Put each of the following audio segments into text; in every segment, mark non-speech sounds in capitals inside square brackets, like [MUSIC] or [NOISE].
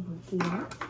한번 볼게요.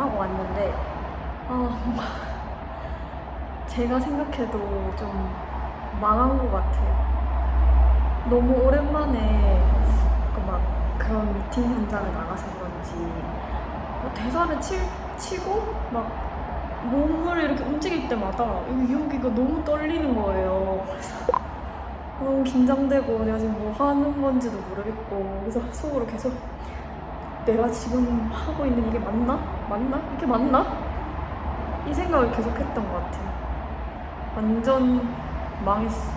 하고 왔는데 아 [LAUGHS] 제가 생각해도 좀 망한 것 같아요. 너무 오랜만에 그막 그런 미팅 현장을 나가서 그런지 뭐 대사를 치, 치고 막 몸을 이렇게 움직일 때마다 여기, 여기가 너무 떨리는 거예요. 그래서 [LAUGHS] 너무 긴장되고 내가 지금 뭐 하는 건지도 모르겠고 그래서 속으로 계속 내가 지금 하고 있는 이게 맞나? 맞나? 이게 맞나? 이 생각을 계속 했던 것 같아요. 완전 망했어.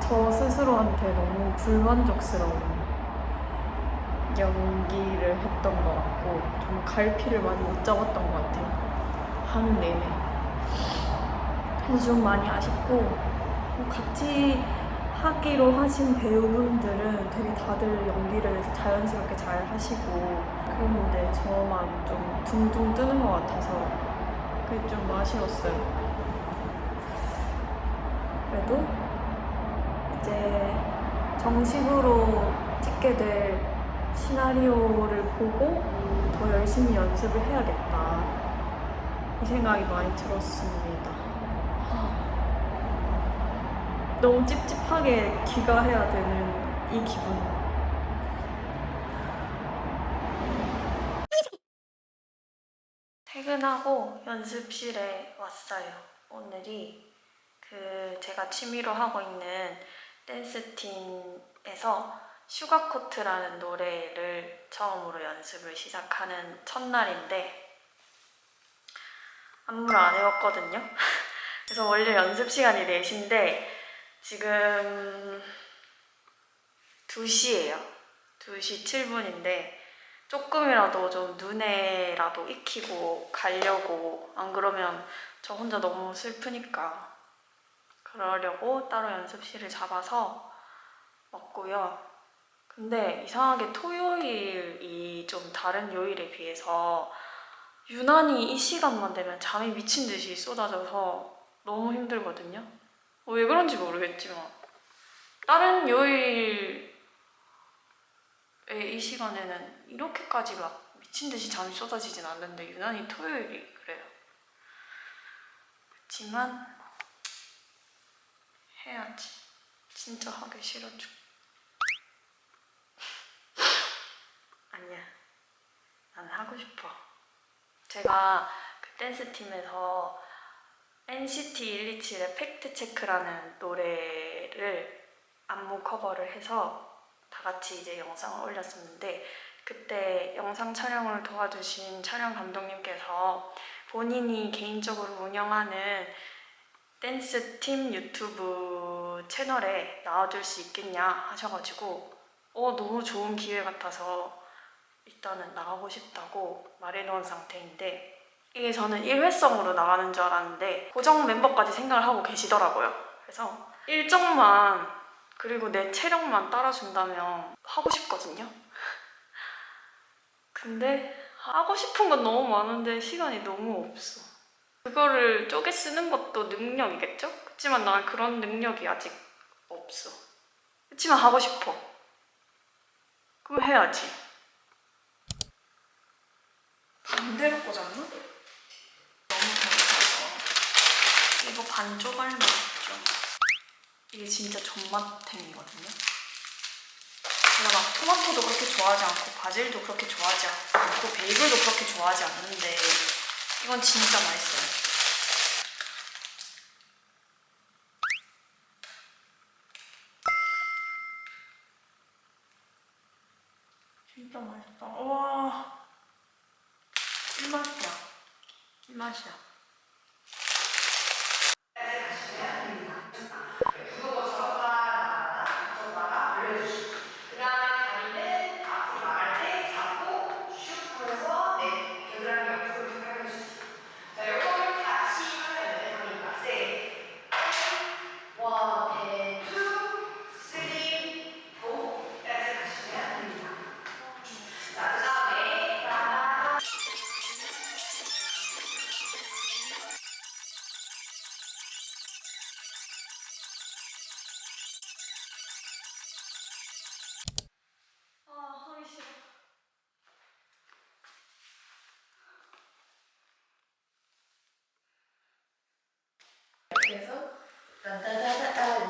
저 스스로한테 너무 불만족스러운 연기를 했던 것 같고 좀 갈피를 많이 못 잡았던 것 같아요. 하는 내내. 그래서 좀 많이 아쉽고 뭐 같이 하기로 하신 배우분들은 되게 다들 연기를 자연스럽게 잘 하시고 그랬는데 저만 좀 둥둥 뜨는 것 같아서 그게 좀 아쉬웠어요. 그래도 이제 정식으로 찍게 될 시나리오를 보고 더 열심히 연습을 해야겠다. 이 생각이 많이 들었습니다. 너무 찝찝하게 귀가해야 되는 이 기분. 퇴근하고 연습실에 왔어요. 오늘이 그 제가 취미로 하고 있는 댄스 팀에서 슈가 코트라는 노래를 처음으로 연습을 시작하는 첫날인데 안무를 안 해왔거든요. [LAUGHS] 그래서 원래 연습 시간이 4시인데 지금 2시예요. 2시 7분인데 조금이라도 좀 눈에라도 익히고 가려고 안 그러면 저 혼자 너무 슬프니까 그러려고 따로 연습실을 잡아서 왔고요. 근데 이상하게 토요일이 좀 다른 요일에 비해서 유난히 이 시간만 되면 잠이 미친 듯이 쏟아져서 너무 힘들거든요. 어, 왜 그런지 모르겠지만 다른 요일에 이 시간에는 이렇게까지 막 미친 듯이 잠이 쏟아지진 않는데 유난히 토요일이 그래요. 그렇지만 해야지. 진짜 하기 싫어 죽. [LAUGHS] 아니야. 나는 하고 싶어. 제가 그 댄스 팀에서 NCT 127의 팩트 체크라는 노래를 안무 커버를 해서 다 같이 이제 영상을 올렸었는데 그때 영상 촬영을 도와주신 촬영 감독님께서 본인이 개인적으로 운영하는 댄스 팀 유튜브 채널에 나와줄 수 있겠냐 하셔가지고 어 너무 좋은 기회 같아서 일단은 나가고 싶다고 말해놓은 상태인데 이게 저는 일회성으로 나가는 줄 알았는데 고정 멤버까지 생각을 하고 계시더라고요. 그래서 일정만 그리고 내 체력만 따라준다면 하고 싶거든요. 근데 하고 싶은 건 너무 많은데 시간이 너무 없어. 그거를 쪼개 쓰는 것도 능력이겠죠? 그렇지만 난 그런 능력이 아직 없어. 그렇지만 하고 싶어. 그럼 해야지. 반대로 꽂았나? 너무 괜찮아서 이거 반 쪼갈면 좀 이게 진짜 존맛템이거든요. 제가 막 토마토도 그렇게 좋아하지 않고 바질도 그렇게 좋아하지 않고 베이글도 그렇게 좋아하지 않는데 이건 진짜 맛있어요. 진짜 맛있다. 와, 꿀맛이야. 꿀맛이야. 그래서 따다다다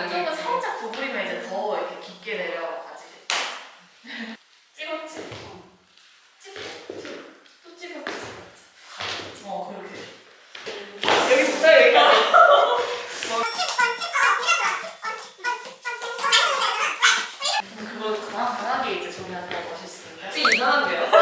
추지 아, 살짝 구부리면 이제 더 이렇게 깊게 내려가지 찍었지? 찍었지? 또 찍었지? 어 그렇게 여기부터 여기까지. 강하- 강하게 이제 조명하는 거 멋있으니까 좀 이상한데요?